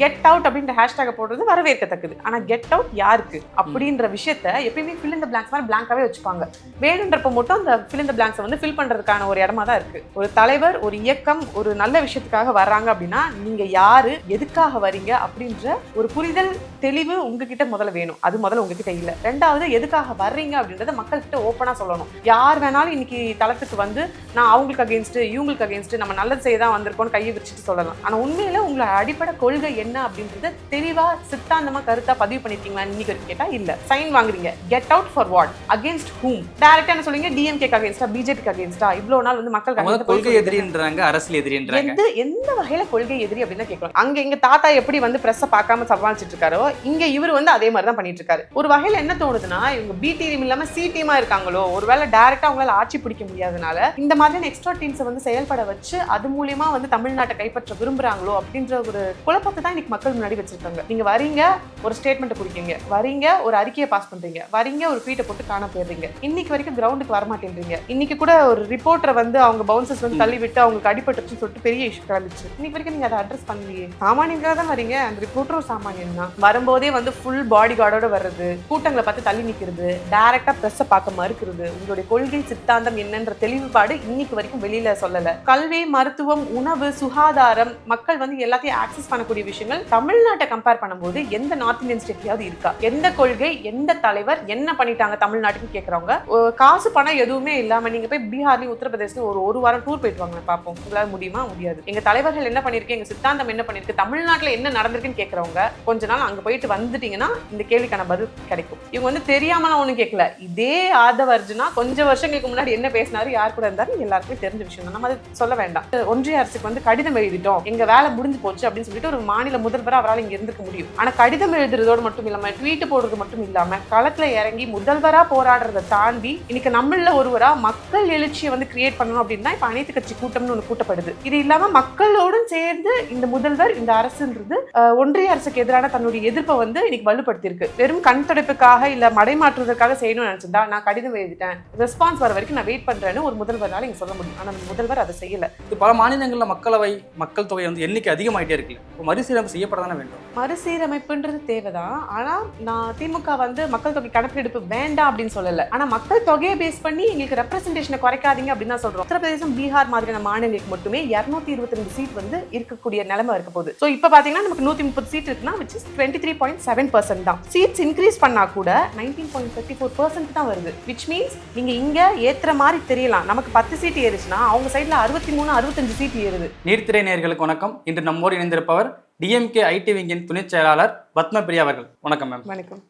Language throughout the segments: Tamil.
கெட் அவுட் அப்படின்ற ஹேஷ்டேக் போடுறது வரவேற்கத்தக்கது. ஆனால் கெட் அவுட் யாருக்கு? அப்படின்ற விஷயத்த எப்பயுமே ஃபில் இந்த பிளாங்க்ஸ் மாதிரி பிளாங்காகவே வச்சுப்பாங்க. வேணுன்றப்ப மட்டும் அந்த ஃபில் இந்த பிளாங்க்ஸை வந்து ஃபில் பண்ணுறதுக்கான ஒரு இடமா தான் இருக்குது ஒரு தலைவர் ஒரு இயக்கம் ஒரு நல்ல விஷயத்துக்காக வர்றாங்க அப்படின்னா நீங்கள் யார் எதுக்காக வரீங்க அப்படின்ற ஒரு புரிதல் தெளிவு உங்ககிட்ட முதல்ல வேணும். அது முதல்ல உங்ககிட்ட இல்லை. ரெண்டாவது எதுக்காக வர்றீங்க அப்படின்றத மக்கள்கிட்ட ஓப்பனாக சொல்லணும். யார் வேணாலும் இன்னைக்கு தளத்துக்கு வந்து நான் அவங்களுக்கு அகேன்ஸ்ட்டு இவங்களுக்கு அகேன்ஸ்ட்டு நம்ம நல்லது செய்ய தான் வந்திருக்கோம்னு கையை விரிச்சிட்டு சொல்லலாம். ஆனால் உண்மையில் உங்களை அடிப்படை கொள்கை என்ன அப்படின்றத தெளிவா சித்தாந்தமா கருத்தா பதிவு பண்ணிருக்கீங்களா இன்னைக்கு வரைக்கும் கேட்டா? இல்ல. சைன் வாங்குறீங்க. Get out for what against whom டைரக்டா என்ன சொல்றீங்க? டிஎம்கேக்கு அகேன்ஸ்டா பிஜேபிக்கு அகேன்ஸ்டா இவ்வளவு நாள் வந்து மக்கள் கொள்கை எதிரின்றாங்க அரசியல் எதிரின்றாங்க. எந்த எந்த வகையில கொள்கை எதிரி அப்படின்னு கேட்கலாம். அங்க எங்க தாத்தா எப்படி வந்து பிரஸ்ஸை பார்க்காம சமாளிச்சிட்டு இருக்காரோ இங்க இவர் வந்து அதே மாதிரி தான் பண்ணிட்டு இருக்காரு. ஒரு வகையில என்ன தோணுதுன்னா இவங்க பி டீம் இல்லாம சி டீமா இருக்காங்களோ ஒருவேளை டைரக்டா அவங்களால ஆட்சி பிடிக்க முடியாதனால இந்த மாதிரியான எக்ஸ்ட்ரா டீம்ஸை வந்து செயல்பட வச்சு அது மூலியமா வந்து தமிழ்நாட்டை கைப்பற்ற விரும்புறாங்களோ அப்படின்ற ஒரு குழப்பத்தை தான் இன்னைக்கு மக்கள் முன்னாடி வச்சிருக்காங்க. நீங்க வரீங்க ஒரு ஸ்டேட்மெண்ட் குடிக்கீங்க. வரீங்க ஒரு அறிக்கையை பாஸ் பண்றீங்க. வரீங்க ஒரு ட்வீட்டை போட்டு காண போயிடுறீங்க. இன்னைக்கு வரைக்கும் கிரவுண்டுக்கு வர மாட்டேன்றீங்க இன்னைக்கு கூட ஒரு ரிப்போர்ட்டரை வந்து அவங்க பவுன்சர்ஸ் வந்து தள்ளி விட்டு அவங்களுக்கு அடிபட்டுச்சுன்னு சொல்லிட்டு பெரிய இஷ்யூ கிளம்பிச்சு இன்னைக்கு வரைக்கும் நீங்க அதை அட்ரஸ் பண்ணலையே. சாமானியங்களாக தான் வரீங்க. அந்த ரிப்போர்ட்டரும் சாமானியன் தான். வரும்போதே வந்து ஃபுல் பாடி கார்டோட வர்றது கூட்டங்களை பார்த்து தள்ளி நிக்கிறது டைரக்டா ப்ரெஸ்ஸை பார்க்க மறுக்கிறது. உங்களுடைய கொள்கை சித்தாந்தம் என்னன்ற தெளிவுபாடு இன்னைக்கு வரைக்கும் வெளியில சொல்லல. கல்வி மருத்துவம் உணவு சுகாதாரம் மக்கள் வந்து எல்லாத்தையும் ஆக்சஸ் பண்ணக்கூடிய விஷயங்கள் தமிழ்நாட்டை கம்பேர் பண்ணும்போது எந்த நார்த் இந்தியன் ஸ்டேட்லயாவது இருக்கா? எந்த கொள்கை எந்த தலைவர் என்ன பண்ணிட்டாங்க தமிழ்நாட்டுக்கு கேட்கறவங்க காசு பணம் எதுவுமே இல்லாம நீங்க போய் பீகார்லயும் உத்தரப்பிரதேசம் ஒரு ஒரு வாரம் டூர் போயிட்டு வாங்க பார்ப்போம் உங்களால் முடியுமா? முடியாது. எங்க தலைவர்கள் என்ன பண்ணிருக்கு எங்க சித்தாந்தம் என்ன பண்ணிருக்கு தமிழ்நாட்டுல என்ன நடந்திருக்குன்னு கேட்கறவங்க கொஞ்ச நாள் அங்க போயிட்டு வந்துட்டீங்கன்னா இந்த கேள்விக்கான பதில் கிடைக்கும். இவங்க வந்து தெரியாமலாம் ஒண்ணும் கேட்கல இதே ஆதவ அர்ஜுனா கொஞ்சம் வருஷங்களுக்கு முன்னாடி என்ன பேசினாரு யார் கூட இருந்தாரு எல்லாருக்குமே தெரிஞ்ச விஷயம் நம்ம அதை சொல்ல வேண்டாம். ஒன்றிய அரசுக்கு வந்து கடிதம் எழுதிட்டோம். எங்க வேலை முடிஞ்சு போச்சு அப்படின்னு சொல்லிட்டு ஒரு மாநில முதல்வராக அவரால் இங்கே இருந்துக்க முடியும். ஆனால் கடிதம் எழுதுறதோடு மட்டும் இல்லாமல் ட்வீட் போடுறது மட்டும் இல்லாமல் களத்தில் இறங்கி முதல்வராக போராடுறதை தாண்டி இன்னைக்கு நம்மளில் ஒருவராக மக்கள் எழுச்சியை வந்து கிரியேட் பண்ணணும் அப்படின்னா இப்போ அனைத்து கட்சி கூட்டம்னு ஒன்று கூட்டப்படுது. இது இல்லாமல் மக்களோடு சேர்ந்து இந்த முதல்வர் இந்த அரசுன்றது ஒன்றிய அரசுக்கு எதிரான தன்னுடைய எதிர்ப்பை வந்து இன்னைக்கு வலுப்படுத்தியிருக்கு. வெறும் கண் துடைப்புக்காக இல்லை மடைமாற்றுவதற்காக செய்யணும்னு நினைச்சிருந்தா நான் கடிதம் எழுதிட்டேன். ரெஸ்பான்ஸ் வர வரைக்கும் நான் வெயிட் பண்ணுறேன்னு ஒரு முதல்வரால் இங்கே சொல்ல முடியும். ஆனால் முதல்வர் அதை செய்யலை. இது பல மாநிலங்களில் மக்களவை மக்கள் தொகை வந்து எண்ணிக்கை அதிகமாகிட்டே இருக்கு இப்போ மறுசீரமைப்பு செய்யப்பட தானே வேண்டும்? மறுசீரமைப்புன்றது தேவைதான். ஆனா நான் திமுக வந்து மக்கள் தொகை கணக்கெடுப்பு வேண்டாம் அப்படின்னு சொல்லல. ஆனா மக்கள் தொகையை பேஸ் பண்ணி எங்களுக்கு ரெப்ரசன்டேஷனை குறைக்காதீங்க அப்படின்னு தான் சொல்றோம். உத்தரப்பிரதேசம் பீகார் மாதிரியான மாநிலங்களுக்கு மட்டுமே இருநூத்தி இருபத்தி ரெண்டு சீட் வந்து இருக்கக்கூடிய நிலைமை இருக்க போகுது. ஸோ இப்போ பாத்தீங்கன்னா நமக்கு நூத்தி முப்பது சீட் இருக்குன்னா which is twenty three point seven percent தான். சீட்ஸ் இன்க்ரீஸ் பண்ணா கூட nineteen point thirty four percent தான் வருது. விச் மீன்ஸ் நீங்க இங்க ஏத்துற மாதிரி தெரியலாம். நமக்கு பத்து சீட் ஏறுச்சுன்னா அவங்க சைட்ல அறுபத்தி மூணு அறுபத்தஞ்சு சீட் ஏறுது. நீர்த்திரை நேயர்களுக்கு வணக்கம். இன்று நம்மோடு இணைந்திருப்பவர் டிஎம்கே ஐடி விங்கின் துணைச் செயலாளர் பத்மபிரியா அவர்கள். வணக்கம் மேம் வணக்கம்.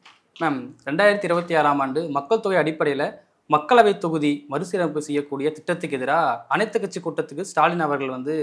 மேம் ரெண்டாயிரத்தி இருபத்தி ஆறாம் ஆண்டு மக்கள் தொகை அடிப்படையில் மக்களவை தொகுதி மறுசீரமைப்பு செய்யக்கூடிய திட்டத்துக்கு எதிராக அனைத்து கட்சி கூட்டத்துக்கு ஸ்டாலின் அவர்கள் வந்து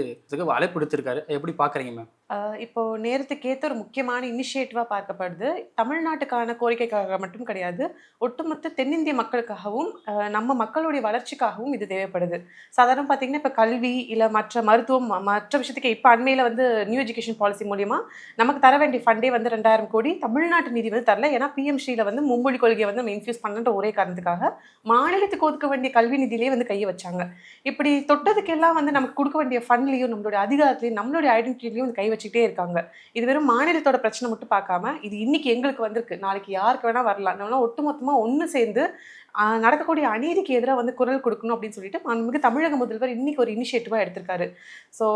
அழைப்பு விடுத்திருக்காரு. அதை எப்படி பார்க்குறீங்க மேம் இப்போ நேரத்துக்கு ஏற்ற ஒரு முக்கியமான இனிஷியேட்டிவாக பார்க்கப்படுது. தமிழ்நாட்டுக்கான கோரிக்கைக்காக மட்டும் கிடையாது ஒட்டுமொத்த தென்னிந்திய மக்களுக்காகவும் நம்ம மக்களுடைய வளர்ச்சிக்காகவும் இது தேவைப்படுது. சாதாரண பார்த்தீங்கன்னா இப்போ கல்வி இல்லை மற்ற மருத்துவம் ம- மற்ற விஷயத்துக்கு இப்போ அண்மையில் வந்து நியூ எஜுகேஷன் பாலிசி மூலிமா நமக்கு தர வேண்டிய ஃபண்டே வந்து ரெண்டாயிரம் கோடி தமிழ்நாட்டு நிதி வந்து தரல. ஏன்னா பிஎம்சியில் வந்து மும்மொழி கொள்கையை வந்து நம்ம இன்ஃபியூஸ் பண்ணுன்ற ஒரே காரணத்துக்காக மாநிலத்துக்கு ஒதுக்க வேண்டிய கல்வி நிதியிலே வந்து கையை வச்சாங்க. இப்படி தொட்டதுக்கெல்லாம் வந்து நமக்கு கொடுக்க வேண்டிய ஃபண்ட்லையும் நம்மளுடைய அதிகாரத்திலையும் நம்மளுடைய ஐடென்டிட்டிலையும் வந்து கை வச்சுக்கிட்டே இருக்காங்க. இது வெறும் மாநிலத்தோட பிரச்சனை மட்டும் பார்க்காம இது இன்னைக்கு எங்களுக்கு வந்திருக்கு. நாளைக்கு யாருக்கு வேணா வரலாம். நம்மளாம் ஒட்டுமொத்தமாக ஒன்று சேர்ந்து நடக்கக்கூடிய அநீதிக்கு எதிராக வந்து குரல் கொடுக்கணும் அப்படின்னு சொல்லிட்டு மிக தமிழக முதல்வர் இன்னைக்கு ஒரு இனிஷியேட்டிவாக எடுத்திருக்காரு. ஸோ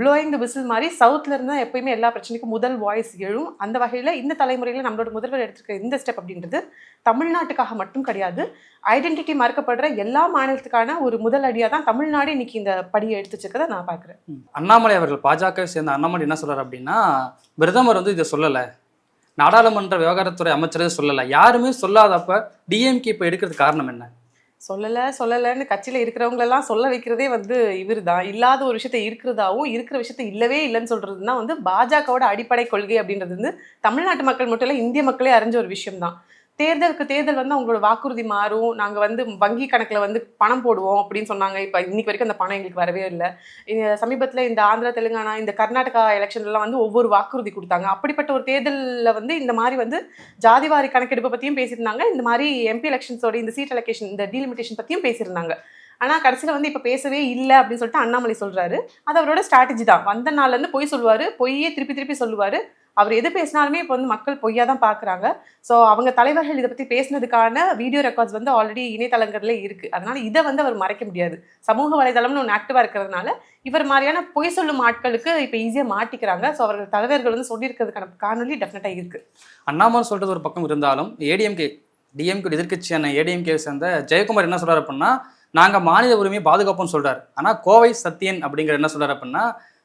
ப்ளோயிங் த விசில் மாதிரி சவுத்தில் இருந்தால் எப்பயுமே எல்லா பிரச்சனைக்கும் முதல் வாய்ஸ் எழும். அந்த வகையில் இந்த தலைமுறையில் நம்மளோட முதல்வர் எடுத்திருக்க இந்த ஸ்டெப் அப்படின்றது தமிழ்நாட்டுக்காக மட்டும் கிடையாது ஐடென்டிட்டி மறுக்கப்படுற எல்லா மாநிலத்துக்கான ஒரு முதல் அடியாக தான் தமிழ்நாடு இன்னைக்கு இந்த படியை எடுத்து வச்சிருக்கதை நான் பார்க்குறேன் அண்ணாமலை அவர்கள் பாஜக சேர்ந்த அண்ணாமலை என்ன சொல்கிறார் அப்படின்னா பிரதமர் வந்து இதை சொல்லலை. நாடாளுமன்ற விவகாரத்துறை அமைச்சரே சொல்லலை. யாருமே சொல்லாதப்ப டிஎம்கே இப்போ எடுக்கிறது காரணம் என்ன? சொல்லலை சொல்லலைன்னு கட்சியில் இருக்கிறவங்களெல்லாம் சொல்ல வைக்கிறதே வந்து இவர் தான் இல்லாத ஒரு விஷயத்த இருக்கிறதாவும் இருக்கிற விஷயத்த இல்லவே இல்லைன்னு சொல்கிறது தான் வந்து பாஜகவோட அடிப்படை கொள்கை அப்படின்றது வந்து தமிழ்நாட்டு மக்கள் மட்டும் இல்லை இந்திய மக்களே அறிஞ்ச ஒரு விஷயம் தான் தேர்தலுக்கு தேர்தல் வந்து அவங்களோட வாக்குறுதி மாறும். நாங்கள் வந்து வங்கி கணக்கில் வந்து பணம் போடுவோம் அப்படின்னு சொன்னாங்க. இப்போ இன்னைக்கு வரைக்கும் அந்த பணம் எங்களுக்கு வரவே இல்லை. சமீபத்தில் இந்த ஆந்திரா தெலுங்கானா இந்த கர்நாடகா எலெக்ஷன்லாம் வந்து ஒவ்வொரு வாக்குறுதி கொடுத்தாங்க. அப்படிப்பட்ட ஒரு தேர்தலில் வந்து இந்த மாதிரி வந்து ஜாதிவாரி கணக்கெடுப்பை பற்றியும் பேசியிருந்தாங்க. இந்த மாதிரி எம்பி எலெக்ஷன்ஸோட இந்த சீட் அலோகேஷன் இந்த டீலிமிட்டேஷன் பற்றியும் பேசியிருந்தாங்க. ஆனால் கடைசியில் வந்து இப்போ பேசவே இல்லை அப்படின்னு சொல்லிட்டு அண்ணாமலை சொல்கிறாரு அது அவரோட ஸ்ட்ராட்டஜி தான். வந்த நாள்லேருந்து பொய் சொல்லுவார். பொய்யே திருப்பி திருப்பி சொல்லுவார். அவர் எது பேசினாலுமே இப்போ வந்து மக்கள் பொய்யா தான் பார்க்குறாங்க ஸோ அவங்க தலைவர்கள் இதை பற்றி பேசினதுக்கான வீடியோ ரெக்கார்ட்ஸ் வந்து ஆல்ரெடி இணையதளங்கள்ல இருக்குது அதனால் இதை வந்து அவர் மறைக்க முடியாது. சமூக வலைதளம்னு ஒன்று ஆக்டிவாக இருக்கிறதுனால இவர் மாதிரியான பொய் சொல்லும் ஆட்களுக்கு இப்போ ஈஸியாக மாட்டிக்கிறாங்க. ஸோ அவர்கள் தலைவர்கள் வந்து சொல்லியிருக்கிறதுக்கான காணொலி டெஃபினட்டாக இருக்குது அண்ணாமலை சொல்கிறது ஒரு பக்கம் இருந்தாலும் ஏடிஎம்கே டிஎம்கே எதிர்க்கட்சியான ஏடிஎம்கே சேர்ந்த ஜெயக்குமார் என்ன சொல்கிறார் அப்படின்னா நாங்கள் மாநில உரிமையை பாதுகாப்போம்னு சொல்கிறார் ஆனால் கோவை சத்யன் அப்படிங்கிற என்ன சொல்கிறார் அப்படின்னா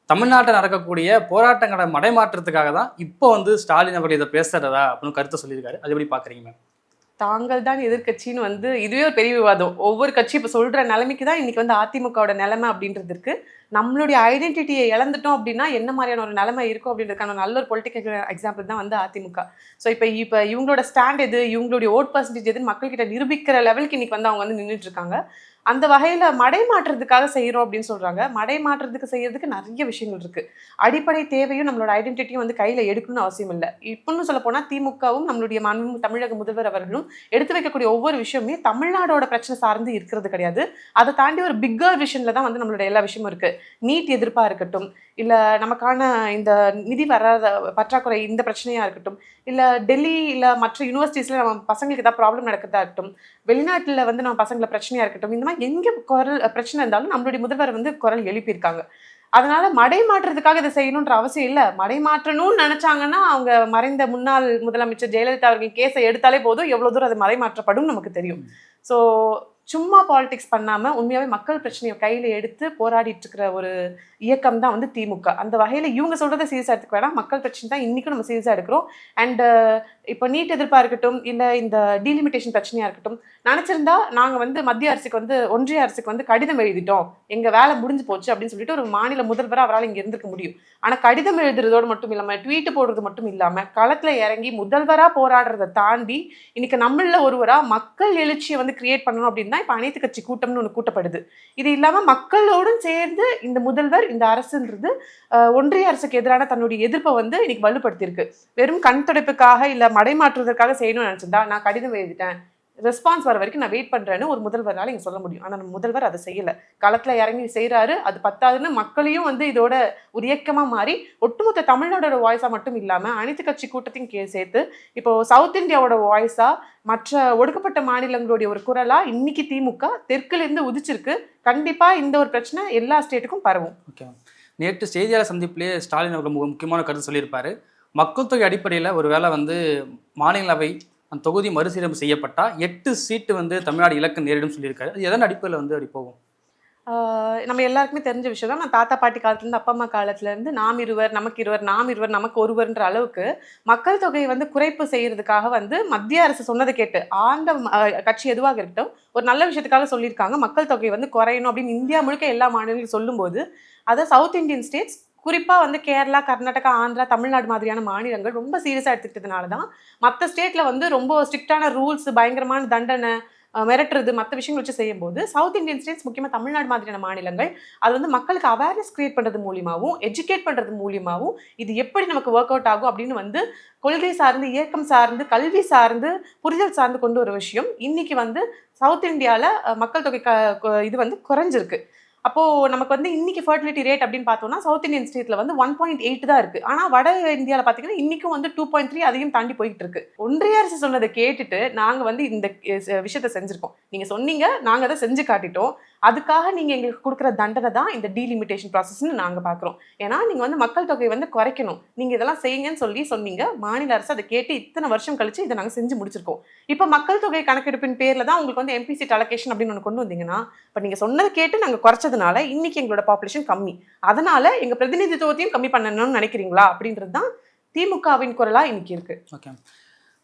தமிழ்நாட்டில் நடக்கக்கூடிய போராட்டங்களை மடைமாற்றத்துக்காக தான் இப்போ வந்து ஸ்டாலின் அவர்கள் இதை பேசுறதா அப்படின்னு கருத்தை சொல்லியிருக்காரு. அது எப்படி பார்க்குறீங்க மேம் தாங்கள் தான் எதிர்க்கட்சின்னு வந்து இதுவே ஒரு பெரிய விவாதம். ஒவ்வொரு கட்சி இப்போ சொல்கிற நிலைமைக்கு தான் இன்னைக்கு வந்து அதிமுகவோட நிலைமை அப்படின்றது இருக்கு. நம்மளுடைய ஐடென்டிட்டியை இழந்துட்டோம் அப்படின்னா என்ன மாதிரியான ஒரு நிலைமை இருக்கும் அப்படின்றதுக்கான நல்ல ஒரு பொலிட்டிக்கல் எக்ஸாம்பிள் தான் வந்து அதிமுக. ஸோ இப்போ இப்போ இவங்களோட ஸ்டாண்ட் எது? இவங்களுடைய ஓட் பர்சன்டேஜ் எதுன்னு மக்கள்கிட்ட நிரூபிக்கிற லெவலுக்கு இன்னைக்கு வந்து அவங்க வந்து நின்றுட்டு இருக்காங்க. அந்த வகையில் மடை மாற்றுறதுக்காக செய்கிறோம் அப்படின்னு சொல்கிறாங்க மடை மாற்றுறதுக்கு செய்கிறதுக்கு நிறைய விஷயங்கள் இருக்குது அடிப்படை தேவையும் நம்மளோட ஐடென்டிட்டியும் வந்து கையில் எடுக்கணும்னு அவசியம் இல்லை. இப்போன்னு சொல்ல போனால் திமுகவும் நம்மளுடைய மாண்பு தமிழக முதல்வர் அவர்களும் எடுத்து வைக்கக்கூடிய ஒவ்வொரு விஷயமே தமிழ்நாடோட பிரச்சனை சார்ந்து இருக்கிறது கிடையாது. அதை தாண்டி ஒரு பிக்கர் விஷனில் தான் வந்து நம்மளோட எல்லா விஷயமும் இருக்குது நீட் எதிர்ப்பாக இருக்கட்டும் இல்லை நமக்கான இந்த நிதி வராத பற்றாக்குறை இந்த பிரச்சனையாக இருக்கட்டும் இல்லை டெல்லி இல்லை மற்ற யூனிவர்சிட்டிஸில் நம்ம பசங்களுக்கு ஏதாவது ப்ராப்ளம் நடக்கிறதா இருக்கட்டும் வெளிநாட்டில் வந்து நம்ம பசங்களை பிரச்சனையாக இருக்கட்டும் இந்த மாதிரி எங்கே குரல் பிரச்சனை இருந்தாலும் நம்மளுடைய முதல்வர் வந்து குரல் எழுப்பியிருக்காங்க. அதனால மடை மாற்றுறதுக்காக இதை செய்யணுன்ற அவசியம் இல்லை. மடை மாற்றணும்னு நினைச்சாங்கன்னா அவங்க மறைந்த முன்னாள் முதலமைச்சர் ஜெயலலிதா அவர்கள் கேஸை எடுத்தாலே போதும். எவ்வளோ தூரம் அது மறை மாற்றப்படும் நமக்கு தெரியும். ஸோ சும்மா பாலிடிக்ஸ் பண்ணாமல் உண்மையாகவே மக்கள் பிரச்சனையை கையில் எடுத்து போராடிட்டு இருக்கிற ஒரு இயக்கம் தான் வந்து திமுக. அந்த வகையில் இவங்க சொல்கிறத சீரியஸாக எடுத்துக்க வேணாம். மக்கள் பிரச்சனை தான் இன்றைக்கும் நம்ம சீரியஸாக எடுக்கிறோம். அண்டு இப்போ நீட் எதிர்ப்பாக இருக்கட்டும் இல்லை இந்த டீலிமிட்டேஷன் பிரச்சனையாக இருக்கட்டும் நினச்சிருந்தா நாங்கள் வந்து மத்திய அரசுக்கு வந்து ஒன்றிய அரசுக்கு வந்து கடிதம் எழுதிட்டோம். எங்கள் வேலை முடிஞ்சு போச்சு அப்படின்னு சொல்லிட்டு ஒரு மாநில முதல்வராக அவரால் இங்கே இருந்திருக்க முடியும். ஆனால் கடிதம் எழுதுறதோடு மட்டும் இல்லாமல் ட்வீட் போடுறது மட்டும் இல்லாமல் களத்தில் இறங்கி முதல்வராக போராடுறதை தாண்டி இன்றைக்கி நம்மளில் ஒருவராக மக்கள் எழுச்சியை வந்து கிரியேட் பண்ணணும் அப்படின்னா தான் இப்போ அனைத்து கட்சி கூட்டம்னு ஒன்று கூட்டப்படுது. இது இல்லாமல் மக்களோடும் சேர்ந்து இந்த முதல்வர் இந்த அரசுன்றது ஒன்றிய அரசுக்கு எதிரான தன்னுடைய எதிர்ப்பை வந்து இன்னைக்கு வலுப்படுத்தியிருக்கு. வெறும் கண் துடைப்புக்காக இல்லை மடைமாற்றுவதற்காக செய்யணும்னு நினைச்சிருந்தா நான் கடிதம் எழுதிட்டேன். ரெஸ்பான்ஸ் வர வரைக்கும் நான் வெயிட் பண்ணுறேன்னு ஒரு முதல்வரால் நீங்கள் சொல்ல முடியும். ஆனால் முதல்வர் அதை செய்யலை. களத்தில் இறங்கி செய்கிறாரு அது பத்தாதுன்னு மக்களையும் வந்து இதோட ஒரு இயக்கமாக மாறி ஒட்டுமொத்த தமிழ்நாடோட வாய்ஸாக மட்டும் இல்லாமல் அனைத்து கட்சி கூட்டத்தையும் கே சேர்த்து இப்போது சவுத் இந்தியாவோட வாய்ஸாக மற்ற ஒடுக்கப்பட்ட மாநிலங்களுடைய ஒரு குரலாக இன்னைக்கு திமுக தெற்குலேருந்து உதிச்சிருக்கு. கண்டிப்பாக இந்த ஒரு பிரச்சனை எல்லா ஸ்டேட்டுக்கும் பரவும். ஓகே நேற்று செய்தியாளர் சந்திப்பிலே ஸ்டாலின் அவர்கள் முக்கியமான கருத்து சொல்லியிருப்பார். மக்கள் தொகை அடிப்படையில் ஒரு வேளை வந்து மாநிலவை அந்த தொகுதி மறுசீரமைப்பு செய்யப்பட்டால் எட்டு சீட்டு வந்து தமிழ்நாடு இலக்கு நேரிடும் சொல்லியிருக்காரு. அது எதன் அடிப்படையில் வந்து அப்படி போகும்? நம்ம எல்லாருக்குமே தெரிஞ்ச விஷயம் தான் நான் தாத்தா பாட்டி காலத்துலேருந்து அப்பா அம்மா காலத்துலேருந்து நாம் இருவர் நமக்கு இருவர் நாம் இருவர் நமக்கு ஒருவர்ன்ற அளவுக்கு மக்கள் தொகையை வந்து குறைப்பு செய்கிறதுக்காக வந்து மத்திய அரசு சொன்னதை கேட்டு ஆண்ட கட்சி எதுவாக இருக்கட்டும் ஒரு நல்ல விஷயத்துக்காக சொல்லியிருக்காங்க. மக்கள் தொகை வந்து குறையணும் அப்படின்னு இந்தியா முழுக்க எல்லா மாநிலங்களும் சொல்லும்போது அதை சவுத் இந்தியன் ஸ்டேட்ஸ் குறிப்பாக வந்து கேரளா கர்நாடகா ஆந்திரா தமிழ்நாடு மாதிரியான மாநிலங்கள் ரொம்ப சீரியஸாக எடுத்துக்கிட்டதுனால தான் மற்ற ஸ்டேட்டில் வந்து ரொம்ப ஸ்ட்ரிக்டான ரூல்ஸ் பயங்கரமான தண்டனை மிரட்டுறது மற்ற விஷயங்கள் வச்சு செய்யும்போது சவுத் இந்தியன் ஸ்டேட்ஸ் முக்கியமாக தமிழ்நாடு மாதிரியான மாநிலங்கள் அது வந்து மக்களுக்கு அவேர்னஸ் கிரியேட் பண்ணுறது மூலியமாகவும் எஜுகேட் பண்ணுறது மூலியமாகவும் இது எப்படி நமக்கு ஒர்க் அவுட் ஆகும் அப்படின்னு வந்து கொள்கை சார்ந்து இயக்கம் சார்ந்து கல்வி சார்ந்து புரிதல் சார்ந்து கொண்டு ஒரு விஷயம் இன்னைக்கு வந்து சவுத் இந்தியாவில் மக்கள் தொகை க இது வந்து குறைஞ்சிருக்கு. அப்போது நமக்கு வந்து இன்றைக்கி ஃபர்டிலிட்டி ரேட் அப்படின்னு பார்த்தோம்னா சவுத் இந்தியன் ஸ்டேட்டில் வந்து ஒன் பாயிண்ட் எயிட் தான் இருக்குது ஆனால் வட இந்தியாவில் பார்த்தீங்கன்னா இன்றைக்கும் வந்து டூ பாயிண்ட் த்ரீ அதையும் தாண்டி போயிட்டு இருக்கு. ஒன்றிய அரசு சொன்னதை கேட்டுட்டு நாங்கள் வந்து இந்த விஷயத்தை விஷயத்த நீங்கள் சொன்னீங்க நாங்கள் அதை செஞ்சு காட்டிட்டோம். அதுக்காக நீங்கள் எங்களுக்கு கொடுக்குற தண்டனை தான் இந்த டீலிமிட்டேஷன் ப்ராசஸ்னு நாங்கள் பார்க்குறோம் ஏன்னா நீங்கள் வந்து மக்கள் தொகையை வந்து குறைக்கணும். நீங்கள் இதெல்லாம் செய்யுங்கன்னு சொல்லி சொன்னீங்க. மாநில அரசு அதை கேட்டு இத்தனை வருஷம் கழிச்சு இதை நாங்கள் செஞ்சு முடிச்சிருக்கோம். இப்போ மக்கள் தொகை கணக்கெடுப்பின் பேரில் தான் உங்களுக்கு வந்து எம்பிசி சீட் அலோகேஷன் அப்படின்னு ஒன்று கொண்டு வந்தீங்கன்னா இப்போ நீங்கள் சொன்னதை கேட்டு நாங்கள் குறைச்சதுனால இன்னைக்கு எங்களோட பாப்புலேஷன் கம்மி. அதனால் எங்கள் பிரதிநிதித்துவத்தையும் கம்மி பண்ணணும்னு நினைக்கிறீங்களா? அப்படின்றது தான் திமுகவின் குரலாக இன்னைக்கு இருக்குது ஓகே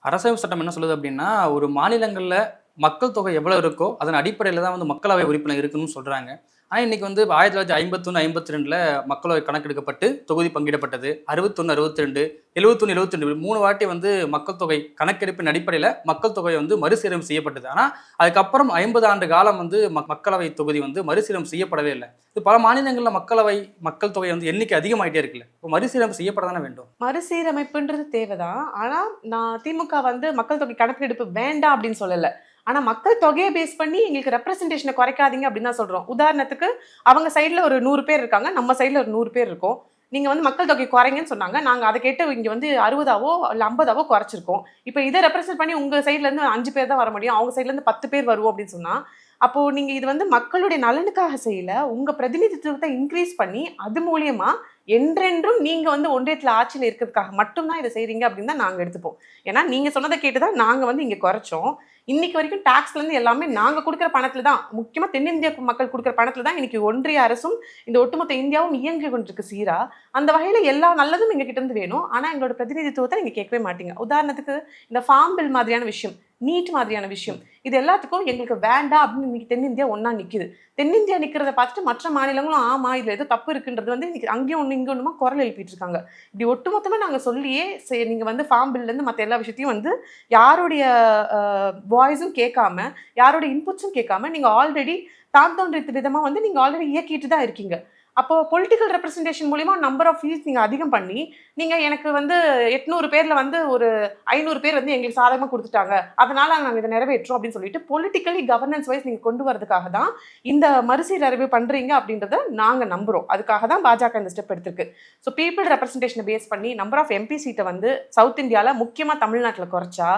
அரசமைப்பு சட்டம் என்ன சொல்லுது அப்படின்னா ஒரு மாநிலங்களில் மக்கள் தொகை எவ்வளோ இருக்கோ அதன் அடிப்படையில் தான் வந்து மக்களவை உறுப்பினர் இருக்குன்னு சொல்கிறாங்க ஆனால் இன்னைக்கு வந்து ஆயிரத்தி தொள்ளாயிரத்தி ஐம்பத்தொன்று ஐம்பத்தி ரெண்டில் மக்களவை கணக்கெடுக்கப்பட்டு தொகுதி பங்கிடப்பட்டது. அறுபத்தொன்று அறுபத்தி ரெண்டு எழுபத்தொன்று எழுபத்தி ரெண்டு மூணு வாட்டி வந்து மக்கள் தொகை கணக்கெடுப்பின் அடிப்படையில் மக்கள் தொகை வந்து மறுசீரம் செய்யப்பட்டது. ஆனால் அதுக்கப்புறம் ஐம்பது ஆண்டு காலம் வந்து மக்- மக்களவை தொகுதி வந்து மறுசீரம் செய்யப்படவே இல்லை. இது பல மாநிலங்களில் மக்களவை மக்கள் தொகை வந்து எண்ணிக்கை அதிகமாகிட்டே இருக்குல்ல. இப்போ மறுசீரமைப்பு செய்யப்பட தானே வேண்டும்? மறுசீரமைப்புன்றது தேவைதான். ஆனால் நான் திமுக வந்து மக்கள் தொகை கணக்கெடுப்பு வேண்டாம் அப்படின்னு சொல்லலை. ஆனால் மக்கள் தொகையை பேஸ் பண்ணி எங்களுக்கு ரெப்ரசன்டேஷனை குறைக்காதீங்க அப்படின்னு தான் சொல்கிறோம் உதாரணத்துக்கு அவங்க சைடில் ஒரு நூறு பேர் இருக்காங்க நம்ம சைடில் ஒரு நூறு பேர் இருக்கோம். நீங்கள் வந்து மக்கள் தொகை குறைங்கன்னு சொன்னாங்க நாங்கள் அதை கேட்டு இங்கே வந்து அறுபதாவோ இல்லை ஐம்பதாவோ குறைச்சிருக்கோம். இப்போ இதை ரெப்ரசென்ட் பண்ணி உங்கள் சைட்லேருந்து அஞ்சு பேர் தான் வர முடியும் அவங்க சைட்லேருந்து பத்து பேர் வருவோம் அப்படின்னு சொன்னால் அப்போது நீங்கள் இது வந்து மக்களுடைய நலனுக்காக செய்யல உங்கள் பிரதிநிதித்துவத்தை இன்க்ரீஸ் பண்ணி அது மூலியமாக என்றென்றும் நீங்கள் வந்து ஒன்றியத்தில் ஆட்சியில் இருக்கிறதுக்காக மட்டும்தான் இதை செய்கிறீங்க அப்படின்னு தான் நாங்கள் எடுத்துப்போம். ஏன்னா நீங்கள் சொன்னதை கேட்டு தான் நாங்கள் வந்து இங்கே குறைச்சோம். இன்னைக்கு வரைக்கும் டேக்ஸ்லேருந்து எல்லாமே நாங்கள் கொடுக்குற பணத்தில் தான் முக்கியமாக தென்னிந்திய மக்கள் கொடுக்குற பணத்தில் தான் இன்னைக்கு ஒன்றிய அரசும் இந்த ஒட்டுமொத்த இந்தியாவும் இயங்கி கொண்டிருக்கு சீரா. அந்த வகையில் எல்லா நல்லதும் எங்க இருந்து வேணும். ஆனால் எங்களோட பிரதிநிதித்துவத்தை நீங்கள் கேட்கவே மாட்டீங்க. உதாரணத்துக்கு இந்த ஃபார்ம் பில் மாதிரியான விஷயம். நீட் மாதிரியான விஷயம். இது எல்லாத்துக்கும் எங்களுக்கு வேண்டாம் அப்படின்னு இன்னைக்கு தென்னிந்தியா ஒன்றா நிற்குது தென்னிந்தியா நிற்கிறத பார்த்துட்டு மற்ற மாநிலங்களும் ஆமாம் இதில் ஏதோ தப்பு இருக்குன்றது வந்து இன்னைக்கு அங்கேயும் ஒன்று இங்கே ஒன்றுமா குரல் எழுப்பிட்டு இருக்காங்க. இப்படி ஒட்டுமொத்தமாக நாங்கள் சொல்லியே சரி நீங்கள் வந்து ஃபார்ம் பில்லேருந்து மற்ற எல்லா விஷயத்தையும் வந்து யாருடைய வாய்ஸும் கேட்காம யாரோட இன்புட்ஸும் கேட்காம நீங்கள் ஆல்ரெடி தாந்தோன்ற விதமாக வந்து நீங்கள் ஆல்ரெடி இயக்கிட்டு தான் இருக்கீங்க. அப்போ பொலிட்டிக்கல் ரெப்ரஸன்டேஷன் மூலிமா நம்பர் ஆஃப் ஃபீஸ் நீங்கள் அதிகம் பண்ணி நீங்கள் எனக்கு வந்து எட்நூறு பேரில் வந்து ஒரு ஐநூறு பேர் வந்து எங்களுக்கு சாதகமாக கொடுத்துட்டாங்க. அதனால் நாங்கள் இதை நிறைவேற்றோம் அப்படின்னு சொல்லிட்டு பொலிட்டிக்கலி கவர்னன்ஸ் வைஸ் நீங்கள் கொண்டு வரதுக்காக தான் இந்த மறுசீரறிவு பண்ணுறீங்க அப்படின்றத நாங்கள் நம்புகிறோம் அதுக்காக தான் பாஜக இந்த ஸ்டெப் எடுத்திருக்கு. ஸோ பீப்புள் ரெப்ரஸன்டேஷனை பேஸ் பண்ணி நம்பர் ஆஃப் எம்பி சீட்டை வந்து சவுத் இந்தியாவில் முக்கியமாக தமிழ்நாட்டில் குறைச்சா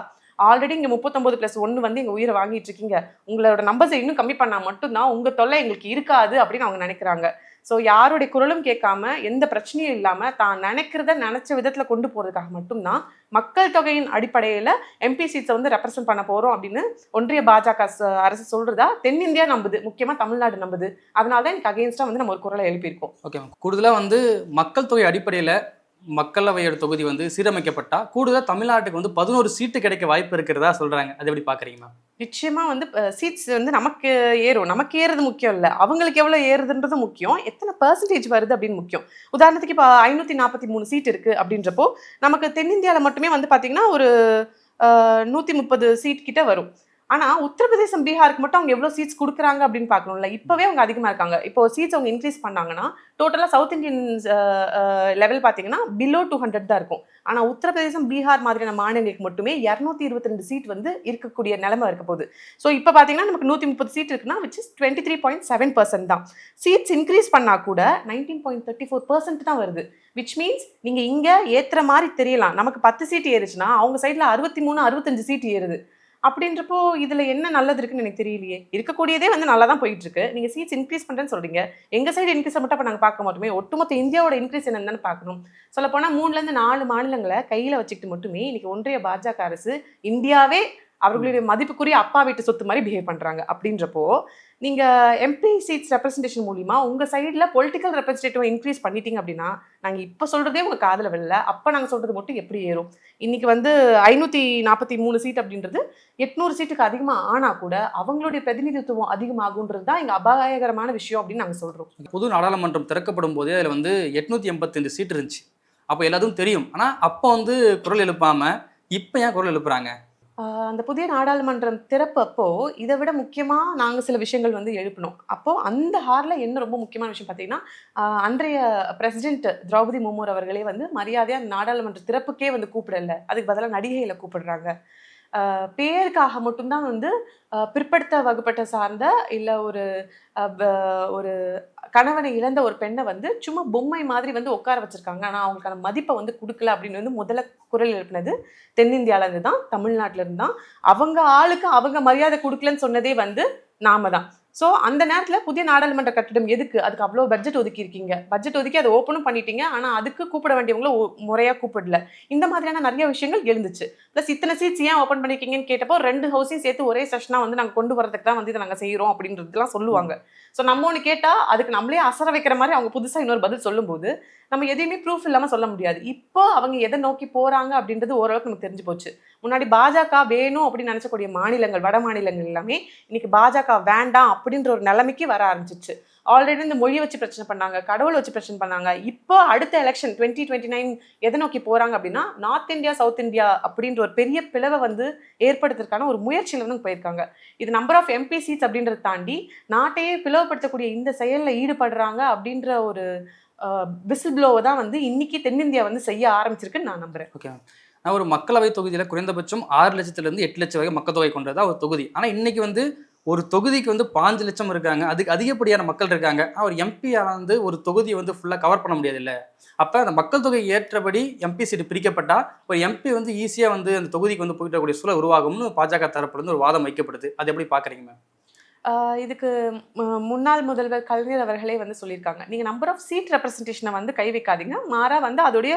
ஆல்ரெடி இங்கே முப்பத்தொம்போது ப்ளஸ் ஒன்று வந்து எங்கள் உயிரை வாங்கிட்டு இருக்கீங்க. உங்களோட நம்பர்ஸை இன்னும் கம்மி பண்ணால் மட்டும்தான் உங்கள் தொல்லை எங்களுக்கு இருக்காது அப்படின்னு அவங்க நினைக்கிறாங்க. ஸோ யாருடைய குரலும் கேட்காம எந்த பிரச்சனையும் இல்லாமல் தான் நினைக்கிறத நினச்ச விதத்தில் கொண்டு போகிறதுக்காக மட்டும்தான் மக்கள் தொகையின் அடிப்படையில் எம்பி சீட்ஸை வந்து ரெப்ரசென்ட் பண்ண போகிறோம் அப்படின்னு ஒன்றிய பாஜக அரசு சொல்கிறதா தென்னிந்தியா நம்புது. முக்கியமாக தமிழ்நாடு நம்புது. அதனால தான் எனக்கு அகேன்ஸ்டாக வந்து நம்ம ஒரு குரலை எழுப்பியிருக்கோம். ஓகே கூடுதலாக வந்து மக்கள் தொகை அடிப்படையில் மக்களவையோட தொகுதி வந்து சீரமைக்கப்பட்டா கூடுதல் தமிழ்நாட்டுக்கு வந்து பதினோரு சீட்டு கிடைக்க வாய்ப்பு இருக்கிறதா சொல்றாங்க. அது எப்படி பாக்குறீங்க மேம்? நிச்சயமா வந்து சீட்ஸ் வந்து நமக்கு ஏறும். நமக்கு ஏறுறது முக்கியம் இல்லை. அவங்களுக்கு எவ்வளோ ஏறுதுன்றது முக்கியம். எத்தனை பர்சன்டேஜ் வருது அப்படின்னு முக்கியம். உதாரணத்துக்கு இப்போ ஐநூற்றி நாற்பத்தி மூணு சீட் இருக்கு அப்படின்றப்போ நமக்கு தென்னிந்தியாவில் மட்டுமே வந்து பார்த்தீங்கன்னா ஒரு நூற்றி முப்பது சீட் கிட்ட வரும். ஆனால் உத்தரப்பிரதேசம் பீகாருக்கு மட்டும் அவங்க எவ்வளோ சீட்ஸ் கொடுக்குறாங்க அப்படின்னு பார்க்கணும்ல. இப்போவே அவங்க அதிகமாக இருக்காங்க. இப்போ சீட்ஸ் அவங்க இன்க்ரீஸ் பண்ணாங்கன்னா டோட்டலாக சவுத் இந்தியன் லெவல் பார்த்தீங்கன்னா பிலோ டூ ஹண்ட்ரட் தான் இருக்கும். ஆனால் உத்தரப்பிரதேசம் பீகார் மாதிரியான மாநிலங்களுக்கு மட்டுமே இரநூத்தி இருபத்தி ரெண்டு சீட் வந்து இருக்கக்கூடிய நிலைமை இருக்க போகுது. ஸோ இப்போ பார்த்தீங்கன்னா நமக்கு நூற்றி முப்பது சீட் இருக்குன்னா which is twenty three point seven percent தான். சீட்ஸ் இன்க்ரீஸ் பண்ணால் கூட nineteen point thirty four percent தான் வருது. விச் மீன்ஸ் நீங்கள் இங்கே ஏற்றுற மாதிரி தெரியலாம். நமக்கு பத்து சீட் ஏறுச்சுன்னா அவங்க சைடில் அறுபத்தி மூணு அறுபத்தஞ்சு சீட் ஏறுது. அப்படின்றப்போ இதில் என்ன நல்லது இருக்குன்னு எனக்கு தெரியலையே. இருக்கக்கூடியதே வந்து நல்லா தான் போயிட்டு இருக்கு சீட்ஸ் இன்க்ரீஸ் பண்ணுறேன்னு சொல்கிறீங்க எங்கள் சைடு இன்க்ரீஸ் மட்டும் அப்போ நாங்கள் பார்க்க மாட்டோமே. ஒட்டுமொத்த இந்தியாவோட இன்க்ரீஸ் என்னன்னு பார்க்கணும். சொல்லப்போனால் மூணுலேருந்து நாலு மாநிலங்களை கையில் வச்சுக்கிட்டு மட்டுமே இன்றைக்கி ஒன்றிய பாஜக அரசு இந்தியாவே அவர்களுடைய மதிப்புக்குரிய அப்பா வீட்டு சொத்து மாதிரி பிஹேவ் பண்றாங்க. அப்படின்றப்போ நீங்க எம்பி சீட்ஸ் ரெப்ரஸன்டேஷன் மூலியமா உங்க சைடுல பொலிட்டிக்கல் ரெப்ரஸன்டேட்டிவ் இன்க்ரீஸ் பண்ணிட்டீங்க அப்படின்னா நாங்க இப்ப சொல்றதே உங்க காதுல விழல. அப்ப நாங்க சொல்றது மட்டும் எப்படி ஏறும்? இன்னைக்கு வந்து ஐநூத்தி நாற்பத்தி மூணு சீட் அப்படின்றது எட்நூறு சீட்டுக்கு அதிகமா ஆனா கூட அவங்களுடைய பிரதிநிதித்துவம் அதிகமாகுன்றது தான் எங்க அபாயகரமான விஷயம் அப்படின்னு நாங்க சொல்றோம். புது நாடாளுமன்றம் திறக்கப்படும் போதே அதில் வந்து எட்நூத்தி எண்பத்தஞ்சு சீட் இருந்துச்சு. அப்போ எல்லாத்துக்கும் தெரியும். ஆனால் அப்போ வந்து குரல் எழுப்பாம இப்போ ஏன் குரல் எழுப்புறாங்க? அந்த புதிய நாடாளுமன்றம் திறப்பு அப்போ இதை விட முக்கியமாக நாங்கள் சில விஷயங்கள் வந்து எழுப்பினோம். அப்போது அந்த ஹாரில் என்ன ரொம்ப முக்கியமான விஷயம் பார்த்தீங்கன்னா அன்றைய பிரசிடென்ட் திரௌபதி முர்மு அவர்களே வந்து மரியாதையாக நாடாளுமன்ற திறப்புக்கே வந்து கூப்பிடல. அதுக்கு பதிலாக நடிகையில் கூப்பிடுறாங்க. பேருக்காக மட்டும்தான் வந்து பிற்படுத்த வகுப்பட்ட சார்ந்த இல்லை ஒரு ஒரு கணவனை இழந்த ஒரு பெண்ணை வந்து சும்மா பொம்மை மாதிரி வந்து உட்கார வச்சிருக்காங்க. ஆனால் அவங்களுக்கான மதிப்பை வந்து கொடுக்கல அப்படின்னு வந்து முதல்ல குரல் எழுப்பினது தென்னிந்தியாவிலேருந்து தான் தமிழ்நாட்டிலேருந்து தான் அவங்க ஆளுக்கு அவங்க மரியாதை கொடுக்கலன்னு சொன்னதே வந்து நாம தான் ஸோ அந்த நேரத்தில் புதிய நாடாளுமன்ற கட்டிடம் எதுக்கு? அதுக்கு அவ்வளோ பட்ஜெட் ஒதுக்கி இருக்கீங்க பட்ஜெட் ஒதுக்கி அதை ஓப்பனும் பண்ணிட்டீங்க. ஆனால் அதுக்கு கூப்பிட வேண்டியவங்கள முறையாக கூப்பிடல. இந்த மாதிரியான நிறைய விஷயங்கள் எழுந்துச்சு. ப்ளஸ் இத்தனை சீட்ஸ் ஏன் ஓப்பன் பண்ணிருக்கீங்கன்னு கேட்டப்போ ரெண்டு ஹவுஸையும் சேர்த்து ஒரே செஷனாக வந்து நாங்கள் கொண்டு வரதுக்கு தான் வந்து இதை நாங்கள் செய்கிறோம் அப்படின்றதுலாம் சொல்லுவாங்க. ஸோ நம்ம ஒன்று கேட்டால் அதுக்கு நம்மளே அசர வைக்கிற மாதிரி அவங்க புதுசாக இன்னொரு பதில் சொல்லும்போது நம்ம எதையுமே ப்ரூஃப் இல்லாமல் சொல்ல முடியாது. இப்போ அவங்க எதை நோக்கி போகிறாங்க அப்படின்றது ஓரளவுக்கு நமக்கு தெரிஞ்சு போச்சு. முன்னாடி பாஜக வேணும் அப்படின்னு நினச்சக்கூடிய மாநிலங்கள் வட மாநிலங்கள் எல்லாமே இன்னைக்கு பாஜக வேண்டாம் அப்படின்ற ஒரு நிலைமைக்கு வர ஆரம்பிச்சிச்சு ஆல்ரெடி இந்த மொழி வச்சு பிரச்சனை பண்ணாங்க கடவுள் வச்சு பிரச்சனை பண்ணாங்க. இப்போ அடுத்த எலெக்ஷன் டுவெண்ட்டி டுவெண்ட்டி நைன் எதை நோக்கி போகிறாங்க அப்படின்னா நார்த் இந்தியா சவுத் இந்தியா அப்படின்ற ஒரு பெரிய பிளவை வந்து ஏற்படுத்துறதுக்கான ஒரு முயற்சியில் வந்து போயிருக்காங்க. இது நம்பர் ஆஃப் எம்பி சீட்ஸ் அப்படின்றத தாண்டி நாட்டையே பிளவுபடுத்தக்கூடிய இந்த செயலில் ஈடுபடுறாங்க அப்படின்ற ஒரு விசில் ப்ளோவை தான் வந்து இன்னைக்கு தென்னிந்தியா வந்து செய்ய ஆரம்பிச்சிருக்குன்னு நான் நம்புறேன். ஓகே நான் ஒரு மக்களவை தொகுதியில் குறைந்தபட்சம் ஆறு லட்சத்துலேருந்து எட்டு லட்சம் வரை மக்கள் தொகை கொண்டதா ஒரு தொகுதி. ஆனால் இன்னைக்கு வந்து ஒரு தொகுதிக்கு வந்து பாஞ்சு லட்சம் இருக்காங்க. அதுக்கு அதிகப்படியான மக்கள் இருக்காங்க. அவர் ஒரு எம்பியால வந்து ஒரு தொகுதியை வந்து ஃபுல்லாக கவர் பண்ண முடியாது இல்லை அப்போ அந்த மக்கள் தொகை ஏற்றபடி எம்பி சீட்டு பிரிக்கப்பட்டால் ஒரு எம்பி வந்து ஈஸியாக வந்து அந்த தொகுதிக்கு வந்து போயிட்டக்கூடிய சூழல் உருவாகும்னு பாஜக தரப்புலேருந்து ஒரு வாதம் வைக்கப்படுது. அது எப்படி பார்க்குறீங்க மேம் இதுக்கு முன்னாள் முதல்வர் கலைஞர் அவர்களே வந்து சொல்லியிருக்காங்க. நீங்கள் நம்பர் ஆஃப் சீட் ரெப்ரசன்டேஷனை வந்து கை வைக்காதீங்க. மாறாக வந்து அதோடைய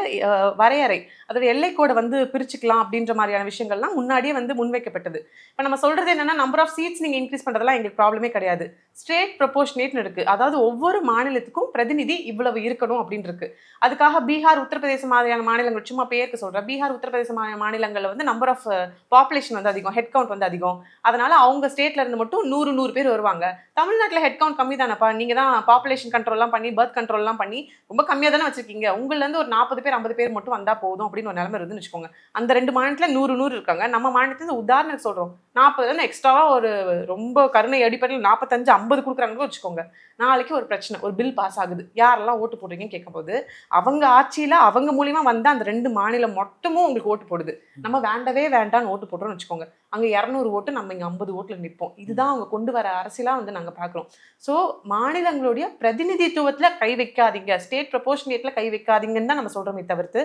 வரையறை அதோடைய எல்லைக்கோடை வந்து பிரிச்சுக்கலாம் அப்படின்ற மாதிரியான விஷயங்கள்லாம் முன்னாடியே வந்து முன்வைக்கப்பட்டது. இப்போ நம்ம சொல்கிறது என்னென்னா நம்பர் ஆஃப் சீட்ஸ் நீங்கள் இன்க்ரீஸ் பண்ணுறதெல்லாம் எங்களுக்கு ப்ராப்ளமே கிடையாது. ஸ்டேட் ப்ரொபோஷனேட்னு இருக்குது அதாவது ஒவ்வொரு மாநிலத்துக்கும் பிரதிநிதி இவ்வளவு இருக்கணும் அப்படின்னு இருக்கு அதுக்காக பீகார் உத்தரப்பிரதேச மாதிரியான மாநிலங்கள் சும்மா பேருக்கு சொல்கிறேன் பீகார் உத்தரப்பிரதேச மாநிலங்களில் வந்து நம்பர் ஆஃப் பாப்புலேஷன் வந்து அதிகம் ஹெட் கவுண்ட் வந்து அதிகம். அதனால் அவங்க ஸ்டேட்ல இருந்து மட்டும் நூறு நூறு பேர் வருவாங்க. தமிழ்நாட்டில் ஹெட் கவுண்ட் கம்மி தானப்பா நீங்க தான் பாப்புலேஷன் கண்ட்ரோல்லாம் பண்ணி பர்த் கண்ட்ரோல்லாம் பண்ணி ரொம்ப கம்மியாக தானே வச்சிருக்கீங்க. உங்கள்லேருந்து ஒரு நாற்பது பேர் ஐம்பது பேர் மட்டும் வந்தால் போதும் அப்படின்னு ஒரு நிலைமை இருந்துன்னு வச்சுக்கோங்க அந்த ரெண்டு மாநிலத்தில் நூறு நூறு இருக்காங்க. நம்ம மாநிலத்துல உதாரணத்துக்கு சொல்றோம். நாற்பது எக்ஸ்ட்ராவா ஒரு ரொம்ப கருணை அடிப்படையில் நாற்பத்தஞ்சு ஐம்பது கொடுக்குறாங்கன்னு வச்சுக்கோங்க. நாளைக்கு ஒரு பிரச்சனை ஒரு பில் பாஸ் ஆகுது. யாரெல்லாம் ஓட்டு போடுறீங்கன்னு கேட்கும்போது அவங்க ஆட்சியில அவங்க மூலியமா வந்த அந்த ரெண்டு மாநிலம் மட்டுமும் உங்களுக்கு ஓட்டு போடுது. நம்ம வேண்டவே வேண்டாம்னு ஓட்டு போடுறோம்னு வச்சுக்கோங்க. அங்க இரநூறு ஓட்டு நம்ம இங்க ஐம்பது ஓட்டுல நிற்போம் இதுதான் அவங்க கொண்டு வர அரசியலா வந்து நாங்க பார்க்குறோம் ஸோ மாநிலங்களுடைய பிரதிநிதித்துவத்துல கை வைக்காதீங்க. ஸ்டேட் ப்ரொபோஷனேட்ல கை வைக்காதீங்கன்னு தான் நம்ம சொல்றோமே தவிர்த்து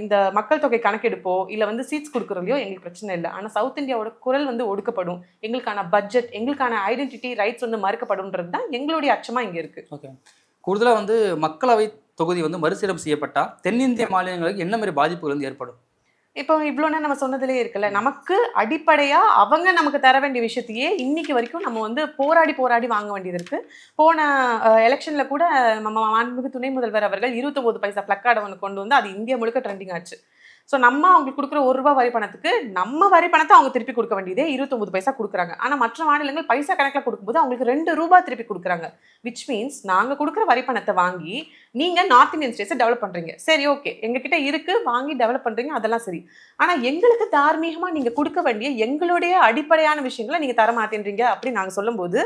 இந்த மக்கள் தொகை கணக்கெடுப்போ இல்லை வந்து சீட்ஸ் கொடுக்குறதுலையோ எங்களுக்கு பிரச்சனை இல்லை. ஆனால் சவுத் இந்தியாவோட குரல் வந்து ஒடுக்கப்படும். எங்களுக்கான பட்ஜெட் எங்களுக்கான ஐடென்டிட்டி ரைட்ஸ் வந்து மறுக்கப்படும்ன்றது தான் எங்களுடைய அச்சமாக இங்கே இருக்குது ஓகே கூடுதலாக வந்து மக்களவை தொகுதி வந்து மறுசீரம் செய்யப்பட்டால் தென்னிந்திய மாநிலங்களுக்கு என்ன மாதிரி பாதிப்புகள் வந்து ஏற்படும்? இப்போ இவ்வளோனா நம்ம சொன்னதுலேயே இருக்குல்ல நமக்கு அடிப்படையாக அவங்க நமக்கு தர வேண்டிய விஷயத்தையே இன்னைக்கு வரைக்கும் நம்ம வந்து போராடி போராடி வாங்க வேண்டியது இருக்கு. போன எலெக்ஷனில் கூட நம்ம மாண்புமிகு துணை முதல்வர் அவர்கள் இருபத்தொம்போது பைசா பிளக்கார்டு ஒன்று கொண்டு வந்து அது இந்தியா முழுக்க ட்ரெண்டிங் ஆச்சு. ஸோ நம்ம அவங்களுக்கு கொடுக்குற ஒரு ரூபாய் வரி பணத்துக்கு நம்ம வரி பணத்தை அவங்க திருப்பி கொடுக்க வேண்டியதே இருபத்தொம்பது பைசா கொடுக்குறாங்க. ஆனால் மற்ற மாநிலங்கள் பைசா கணக்கில் கொடுக்கும்போது அவங்களுக்கு ரெண்டு ரூபாய் திருப்பி கொடுக்குறாங்க. விச் மீன்ஸ் நாங்கள் கொடுக்குற வரி பணத்தை வாங்கி நீங்கள் நார்த் இந்தியன் ஸ்டேட்ஸை டெவலப் பண்ணுறீங்க சரி ஓகே எங்ககிட்ட இருக்கு வாங்கி டெவலப் பண்ணுறீங்க அதெல்லாம் சரி. ஆனால் எங்களுக்கு தார்மீகமாக நீங்கள் கொடுக்க வேண்டிய எங்களுடைய அடிப்படையான விஷயங்களை நீங்கள் தர மாட்டேன்றீங்க அப்படின்னு நாங்கள் சொல்லும்போது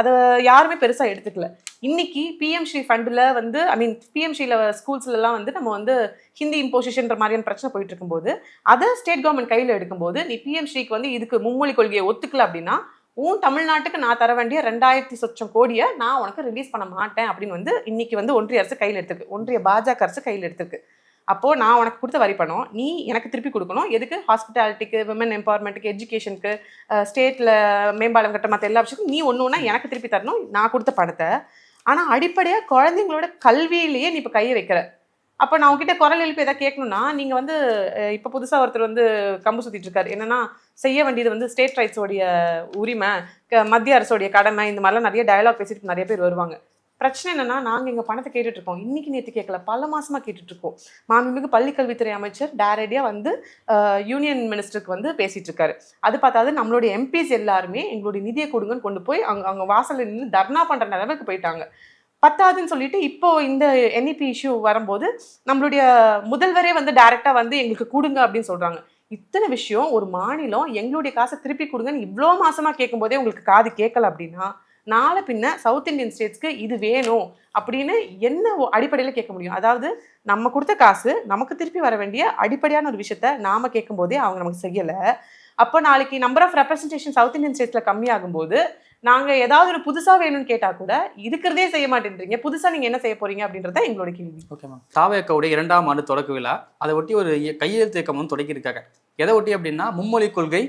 அதை யாருமே பெருசாக எடுத்துக்கல. இன்னைக்கு பிஎம்ஸ்ரீ ஃபண்டில் வந்து ஐ மீன் பிஎம்ஸ்ரீல ஸ்கூல்ஸ்லலாம் வந்து நம்ம வந்து ஹிந்தி இம்போசிஷன்ற மாதிரியான பிரச்சனை போயிட்டு இருக்கும்போது அதை ஸ்டேட் கவர்மெண்ட் கையில் எடுக்கும்போது நீ பிஎம்ஸ்ரீக்கு வந்து இதுக்கு மும்மொழி கொள்கையை ஒத்துக்கல அப்படின்னா உன் தமிழ்நாட்டுக்கு நான் தர வேண்டிய ரெண்டாயிரத்தி சொச்சம் கோடியை நான் உனக்கு ரிலீஸ் பண்ண மாட்டேன் அப்படின்னு வந்து இன்னைக்கு வந்து ஒன்றிய அரசு கையில் எடுத்துருக்கு. ஒன்றிய பாஜக அரசு கையில் எடுத்திருக்கு. அப்போது நான் உனக்கு கொடுத்த வரி பணம் நீ எனக்கு திருப்பி கொடுக்கணும். எதுக்கு? ஹாஸ்பிட்டாலிட்டிக்கு விமன் எம்பவர்மெண்ட்டுக்கு எஜுகேஷனுக்கு ஸ்டேட்டில் மேம்பாலம் கட்ட மற்ற எல்லா விஷயத்துக்கும் நீ ஒன்று ஒன்றா எனக்கு திருப்பி தரணும். நான் கொடுத்த பணத்தை. ஆனால் அடிப்படையாக குழந்தைங்களோட கல்வியிலேயே நீ இப்போ கையை வைக்கிற. அப்போ நான் உங்ககிட்ட குரல் எழுப்பி எதாவது கேட்கணும்னா நீங்கள் வந்து இப்போ புதுசாக ஒருத்தர் வந்து கம்பு சுற்றிட்டு இருக்காரு. என்னன்னா செய்ய வேண்டியது வந்து ஸ்டேட் ரைட்ஸோடைய உரிமை க- மத்திய அரசோடைய கடமை இந்த மாதிரிலாம் நிறைய டயலாக் பேசிட்டு நிறைய பேர் வருவாங்க. பிரச்சனை என்னன்னா நாங்கள் எங்கள் பணத்தை கேட்டுட்டு இருக்கோம் இன்னைக்கு நேற்று கேட்கல பல மாசமா கேட்டுட்டு இருக்கோம் மாண்புமிகு பள்ளிக்கல்வித்துறை அமைச்சர் டைரக்டியாக வந்து யூனியன் மினிஸ்டருக்கு வந்து பேசிட்டு இருக்காரு அது பார்த்தாது நம்மளுடைய எம்பிஸ் எல்லாருமே எங்களுடைய நிதியை கொடுங்கன்னு கொண்டு போய் அங்கே அவங்க வாசலில் நின்று தர்ணா பண்ற நிலைமைக்கு போயிட்டாங்க. பத்தாதுன்னு சொல்லிட்டு இப்போ இந்த என்இபி இஷ்யூ வரும்போது நம்மளுடைய முதல்வரே வந்து டைரக்டா வந்து எங்களுக்கு கொடுங்க அப்படின்னு சொல்றாங்க. இத்தனை விஷயம் ஒரு மாநிலம் எங்களுடைய காசை திருப்பி கொடுங்கன்னு இவ்வளோ மாசமா கேட்கும்போதே உங்களுக்கு காது கேட்கல அப்படின்னா நாளை பின்ன சவுத் இந்தியன் ஸ்டேட்ஸ்க்கு இது வேணும் அப்படின்னு என்ன அடிப்படையில் கேட்க முடியும்? அதாவது நம்ம கொடுத்த காசு நமக்கு திருப்பி வர வேண்டிய அடிப்படையான ஒரு விஷயத்த நாம கேட்கும்போதே அவங்க நமக்கு செய்யலை. அப்போ நாளைக்கு number of representation south Indian ஸ்டேட்ஸில் கம்மியாகும்போது நாங்கள் ஏதாவது ஒரு புதுசாக வேணும்னு கேட்டால் கூட இருக்கிறதே செய்ய மாட்டேன்றீங்க. புதுசாக நீங்கள் என்ன செய்ய போகிறீங்க அப்படின்றத எங்களோட கேள்வி. ஓகே மேம் தாவேக்காவுடைய இரண்டாம் ஆண்டு தொடக்க விழா அதை ஒட்டி ஒரு கையெழுத்து இயக்கம் வந்து தொடங்கியிருக்காங்க எதை ஒட்டி அப்படின்னா மும்மொழி கொள்கை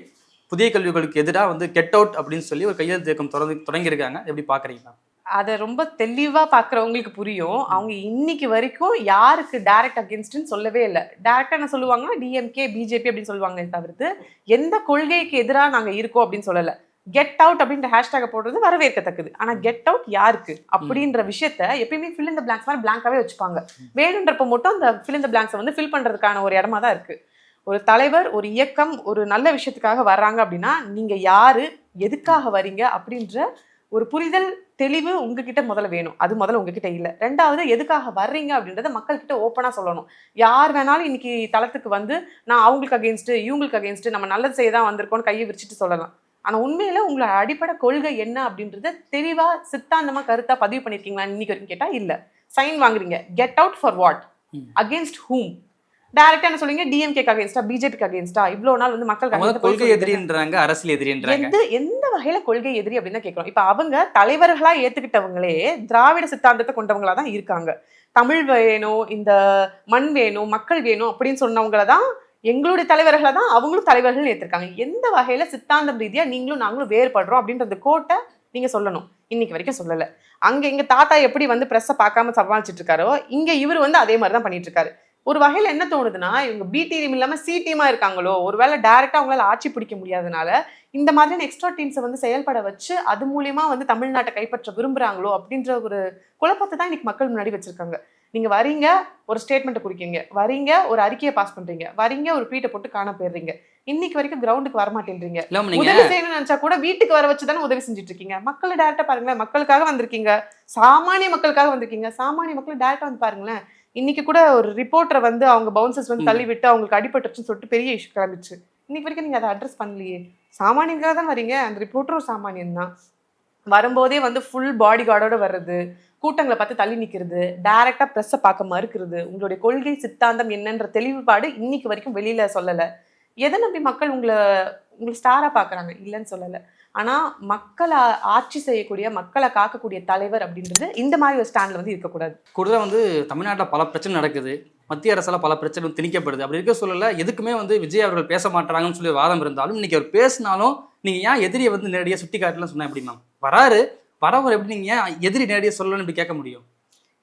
புதிய கல்விகளுக்கு எதிராக வந்து கெட் அவுட் அப்படின்னு சொல்லி ஒரு கையெழுத்து இயக்கம் தொடங்கி தொடங்கியிருக்காங்க. எப்படி பார்க்குறீங்க அதை ரொம்ப தெளிவாக பார்க்குறவங்களுக்கு புரியும். அவங்க இன்னைக்கு வரைக்கும் யாருக்கு டைரக்ட் அகேன்ஸ்ட்னு சொல்லவே இல்லை. டைரக்டாக என்ன சொல்லுவாங்கன்னா டிஎம்கே பிஜேபி அப்படின்னு சொல்லுவாங்க தவிர்த்து எந்த கொள்கைக்கு எதிராக நாங்கள் இருக்கோம் அப்படின்னு சொல்லலை. கெட் அவுட் அப்படின்ற ஹேஷ்டேக் போடுறது வரவேற்கத்தக்கது. ஆனால் கெட் அவுட் யாருக்கு? அப்படின்ற விஷயத்த எப்பயுமே ஃபில் இந்த பிளாங்க்ஸ் மாதிரி பிளாங்காவே வச்சுப்பாங்க. வேணுன்றப்ப மட்டும் அந்த ஃபில் இந்த பிளாங்க்ஸை வந்து ஃபில் பண்ணுறதுக்கான ஒரு இடமா தான் இருக்கு. ஒரு தலைவர் ஒரு இயக்கம் ஒரு நல்ல விஷயத்துக்காக வர்றாங்க அப்படின்னா நீங்க யாரு எதுக்காக வரீங்க அப்படின்ற ஒரு புரிதல் தெளிவு உங்ககிட்ட முதல்ல வேணும். அது முதல்ல உங்ககிட்ட இல்லை. ரெண்டாவது எதுக்காக வர்றீங்க அப்படின்றத மக்கள்கிட்ட ஓப்பனாக சொல்லணும். யார் வேணாலும் இன்னைக்கு தளத்துக்கு வந்து நான் அவங்களுக்கு அகேன்ஸ்ட் இவங்களுக்கு அகேன்ஸ்ட் நம்ம நல்லது செய்ய தான் வந்திருக்கோம்னு கையை விரிச்சிட்டு சொல்லலாம். ஆனால் உண்மையில உங்களோட அடிப்படை கொள்கை என்ன அப்படின்றத தெளிவா சித்தாந்தமா கருத்தா பதிவு பண்ணிருக்கீங்களா இன்னைக்கு வரைக்கும் கேட்டா இல்ல. சைன் வாங்குறீங்க. Get out for what. Against whom டைரக்டா என்ன சொல்லுவீங்க டிஎம்கேக்கு அகேன்ஸ்டா பிஜேபிக்கு அகேன்ஸ்டா இவ்வளவு நாள் வந்து மக்கள் கொள்கை எதிரின்றாங்க அரசியல் எதிரின்றாங்க. எந்த எந்த வகையில கொள்கை எதிரி அப்படின்னு கேட்கிறோம் இப்ப அவங்க தலைவர்களா ஏத்துக்கிட்டவங்களே திராவிட சித்தாந்தத்தை கொண்டவங்களா தான் இருக்காங்க. தமிழ் வேணும் இந்த மண் வேணும் மக்கள் வேணும் அப்படின்னு சொன்னவங்கள தான் எங்களுடைய தலைவர்களை தான் அவங்களும் தலைவர்கள் ஏத்திருக்காங்க. எந்த வகையில சித்தாந்தம் ரீதியா நீங்களும் நாங்களும் வேறுபடுறோம் அப்படின்ற கோட்டை நீங்க சொல்லணும். இன்னைக்கு வரைக்கும் சொல்லல. அங்க எங்க தாத்தா எப்படி வந்து பிரஸ்ஸை பார்க்காம சமாளிச்சிட்டு இருக்காரோ இங்க இவர் வந்து அதே மாதிரி தான் பண்ணிட்டு இருக்காரு. ஒரு வகையில என்ன தோணுதுன்னா இவங்க பி டீம் இல்லாம சி டீமா இருக்காங்களோ ஒருவேளை டைரக்டா அவங்களால ஆட்சி பிடிக்க முடியாதனால இந்த மாதிரியான எக்ஸ்ட்ரா டீம்ஸை வந்து செயல்பட வச்சு அது மூலியமா வந்து தமிழ்நாட்டை கைப்பற்ற விரும்புறாங்களோ அப்படின்ற ஒரு குழப்பத்தை தான் இன்னைக்கு மக்கள் முன்னாடி வச்சிருக்காங்க. நீங்க வரீங்க ஒரு ஸ்டேட்மெண்ட் குறிக்கீங்க வரீங்க ஒரு அறிக்கையை பாஸ் பண்றீங்க. வரீங்க ஒரு ட்வீட்டை போட்டு காண போயிடுறீங்க. இன்னைக்கு வரைக்கும் கிரவுண்டுக்கு வர மாட்டேன்றீங்க உதவி செய்யணும்னு நினைச்சா கூட வீட்டுக்கு வர வச்சு தானே உதவி செஞ்சுட்டு இருக்கீங்க. மக்களை டேரக்டா பாருங்களேன் மக்களுக்காக வந்திருக்கீங்க. சாமானிய மக்களுக்காக வந்திருக்கீங்க. சாமானிய மக்கள் டேரக்டா வந்து பாருங்களேன். இன்னைக்கு கூட ஒரு ரிப்போர்ட்டரை வந்து அவங்க பவுன்சர்ஸ் வந்து. தள்ளி விட்டு அவங்களுக்கு அடிபட்டுருச்சுன்னு சொல்லிட்டு பெரிய இஷ்யூ கிளம்பிச்சு இன்னைக்கு வரைக்கும் நீங்க அதை அட்ரஸ் பண்ணலையே. சாமானியனுக்காக தான் வரீங்க? அந்த ரிப்போர்ட்டரும் சாமானியன் தான். வரும்போதே வந்து ஃபுல் பாடி கார்டோட வர்றது கூட்டங்களை பார்த்து தள்ளி நிக்கிறது டைரக்டா ப்ரெஸ்ஸை பார்க்க மறுக்கிறது உங்களுடைய கொள்கை சித்தாந்தம் என்னன்ற தெளிவுபாடு இன்னைக்கு வரைக்கும் வெளியில சொல்லல. எதை நம்பி மக்கள் உங்களை உங்களை ஸ்டாராக பார்க்குறாங்க? இல்லைன்னு சொல்லலை. ஆனால் மக்களை ஆட்சி செய்யக்கூடிய மக்களை காக்கக்கூடிய தலைவர் அப்படின்றது இந்த மாதிரி ஒரு ஸ்டாண்டில் வந்து இருக்கக்கூடாது. கூடுதலாக வந்து தமிழ்நாட்டில் பல பிரச்சனை நடக்குது. மத்திய அரசால் பல பிரச்சனை திணிக்கப்படுது அப்படி இருக்க சூழல்ல எதுக்குமே வந்து விஜய் அவர்கள் பேச மாட்டாங்கன்னு சொல்லி வாதம் இருந்தாலும் இன்னைக்கு அவர் பேசினாலும் நீங்கள் ஏன் எதிரியை வந்து நேரடியாக சுட்டி காட்டலாம் சொன்னா எப்படி மேம் வராரு. வரவர் எப்படி நீங்கள் ஏன் எதிரி நேரடியாக சொல்லணும்னு இப்படி கேட்க முடியும்?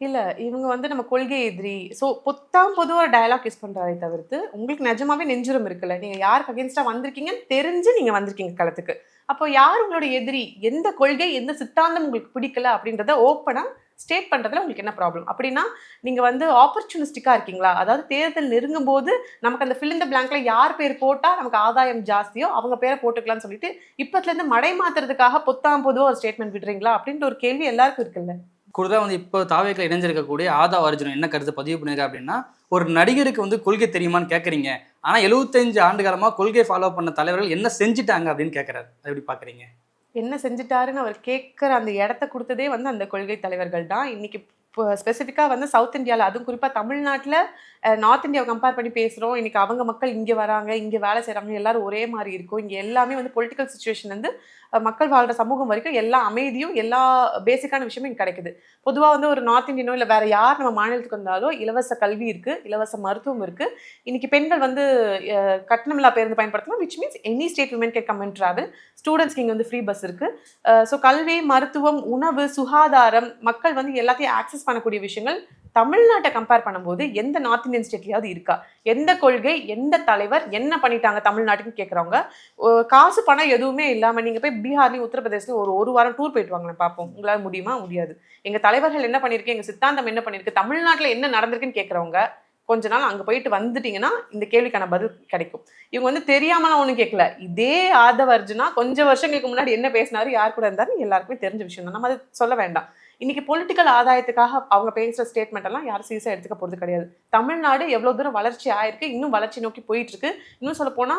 இல்ல இவங்க வந்து நம்ம கொள்கை எதிரி. ஸோ பொத்தாம் பொதுவாக டயலாக் யூஸ் பண்றாரே தவிர்த்து உங்களுக்கு நிஜமாவே நெஞ்சுரம் இருக்குல்ல. நீங்க யாருக்கு அகேன்ஸ்டா வந்திருக்கீங்கன்னு தெரிஞ்சு நீங்க வந்திருக்கீங்க களத்துக்கு. அப்போ யார் உங்களோட எதிரி? எந்த கொள்கை எந்த சித்தாந்தம் உங்களுக்கு பிடிக்கல அப்படின்றத ஓப்பனா ஸ்டேட் பண்ணுறதுல உங்களுக்கு என்ன ப்ராப்ளம் அப்படின்னா நீங்கள் வந்து ஆப்பர்ச்சுனிஸ்டிக்காக இருக்கீங்களா? அதாவது தேர்தல் நெருங்கும் போது நமக்கு அந்த ஃபில் இந்த பிளாங்கில் யார் பேர் போட்டால் நமக்கு ஆதாயம் ஜாஸ்தியோ அவங்க பேரை போட்டுக்கலாம்னு சொல்லிட்டு இப்போத்துலேருந்து மடை மாற்றுறதுக்காக பொத்தாம் பொதுவாக ஒரு ஸ்டேட்மெண்ட் விடுறீங்களா? அப்படின்ற ஒரு கேள்வி எல்லாருக்கும் இருக்குல்ல. கூடுதலாக வந்து இப்போ தாவேக்கில் இணைஞ்சிருக்கக்கூடிய ஆதா அர்ஜுன் என்ன கருத்து பதிவு பண்ணியிருக்கா அப்படின்னா ஒரு நடிகருக்கு வந்து கொள்கை தெரியுமான்னு கேட்குறீங்க ஆனால் எழுபத்தஞ்சு ஆண்டு காலமாக கொள்கை ஃபாலோ பண்ண தலைவர்கள் என்ன செஞ்சுட்டாங்க அப்படின்னு கேட்குறாரு அது எப்படி பார்க்குறீங்க என்ன செஞ்சுட்டாருன்னு அவர் கேட்குற அந்த இடத்த கொடுத்ததே வந்து அந்த கொள்கை தலைவர்கள் தான். இன்னைக்கு இப்போ ஸ்பெசிஃபிக்காக வந்து சவுத் இந்தியாவில் அதுவும் குறிப்பாக தமிழ்நாட்டில் நார்த் இந்தியாவை கம்பேர் பண்ணி பேசுகிறோம் இன்றைக்கி அவங்க மக்கள் இங்கே வராங்க இங்கே வேலை செய்கிறாங்க எல்லோரும் ஒரே மாதிரி இருக்கும். இங்கே எல்லாமே வந்து பொலிட்டிக்கல் சுச்சுவேஷன் வந்து மக்கள் வாழ்கிற சமூகம் வரைக்கும் எல்லா அமைதியும் எல்லா பேசிக்கான விஷயமும் இங்கே கிடைக்குது. பொதுவாக வந்து ஒரு நார்த் இந்தியனோ இல்லை வேறு யார் நம்ம மாநிலத்துக்கு வந்தாலும் இலவச கல்வி இருக்குது இலவச மருத்துவம் இருக்குது இன்றைக்கி பெண்கள் வந்து கட்டணமில்லா பேருந்து பயன்படுத்தலாம் which means any state women can come and travel ஸ்டூடெண்ட்ஸ்க்கு இங்கே வந்து ஃப்ரீ பஸ் இருக்குது ஸோ கல்வி மருத்துவம் உணவு சுகாதாரம் மக்கள் வந்து எல்லாத்தையும் ஆக்சஸ் பண்ணக்கூடிய விஷயங்கள் தமிழ்நாட்டை கம்பேர் பண்ணும்போது எந்த நார்த் இந்தியன் ஸ்டேட்லயாவது இருக்கா? எந்த கொள்கை எந்த தலைவர் என்ன பண்ணிட்டாங்க தமிழ்நாட்டுக்கு கேட்குறவங்க காசு பணம் எதுவுமே இல்லாம நீங்க போய் பீகார்லேயும் உத்தரப்பிரதேசலையும் ஒரு ஒரு வாரம் டூர் போயிட்டு வாங்களேன் பார்ப்போம் உங்களால முடியுமா? முடியாது. எங்க தலைவர்கள் என்ன பண்ணிருக்கு எங்க சித்தாந்தம் என்ன பண்ணிருக்கு தமிழ்நாட்டில் என்ன நடந்திருக்குன்னு கேட்குறவங்க கொஞ்ச நாள் அங்க போயிட்டு வந்துட்டீங்கன்னா இந்த கேள்விக்கான பதில் கிடைக்கும். இவங்க வந்து தெரியாமலாம் ஒன்றும் கேட்கல இதே ஆதவ அர்ஜுனா கொஞ்சம் வருஷங்களுக்கு முன்னாடி என்ன பேசினாரு யார் கூட இருந்தாரு எல்லாருக்குமே தெரிஞ்ச விஷயம் தான். நம்ம அதை சொல்ல வேண்டாம். இன்னைக்கு பொலிட்டிக்கல் ஆதாயத்துக்காக அவங்க பேசுகிற ஸ்டேட்மெண்ட் எல்லாம் யாரும் சீரியஸா எடுத்துக்க போறது கிடையாது. தமிழ்நாடு எவ்வளவு தூரம் வளர்ச்சி ஆயிருக்கு இன்னும் வளர்ச்சி நோக்கி போயிட்டு இருக்கு. இன்னும் சொல்ல போனா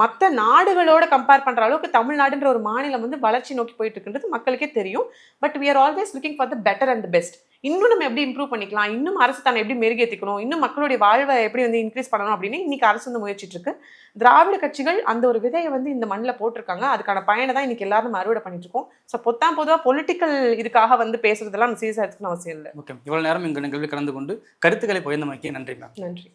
மற்ற நாடுகளோட கம்பேர் பண்ற அளவுக்கு தமிழ்நாடுன்ற ஒரு மாநிலம் வந்து வளர்ச்சி நோக்கி போயிட்டு இருக்குன்றது மக்களுக்கே தெரியும். But we always looking for the better and best இன்னும் நம்ம எப்படி இம்ப்ரூவ் பண்ணிக்கலாம்? இன்னும் அரசு தன்னை எப்படி மெருகேற்றிக்கணும் இன்னும் மக்களுடைய வாழ்வை எப்படி வந்து இன்க்ரீஸ் பண்ணணும் அப்படின்னு இன்னைக்கு அரசு வந்து முயற்சிட்டு இருக்கு. திராவிட கட்சிகள் அந்த ஒரு விதையை வந்து இந்த மண்ணில் போட்டிருக்காங்க. அதுக்கான பயனை தான் இன்னைக்கு எல்லாரும் அறுவடை பண்ணிட்டு இருக்கோம் ஸோ பொத்தாம் பொதுவாக பொலிட்டிக்கல் இதுக்காக வந்து பேசுறதெல்லாம் சீரியஸாக எடுத்துக்கணும் அவசியம் இல்லை. ஓகே இவ்வளோ நேரம் எங்கள் நிகழ்வில் கலந்து கொண்டு கருத்துக்களை பகிர்ந்தமைக்கு நன்றி மேம் நன்றி.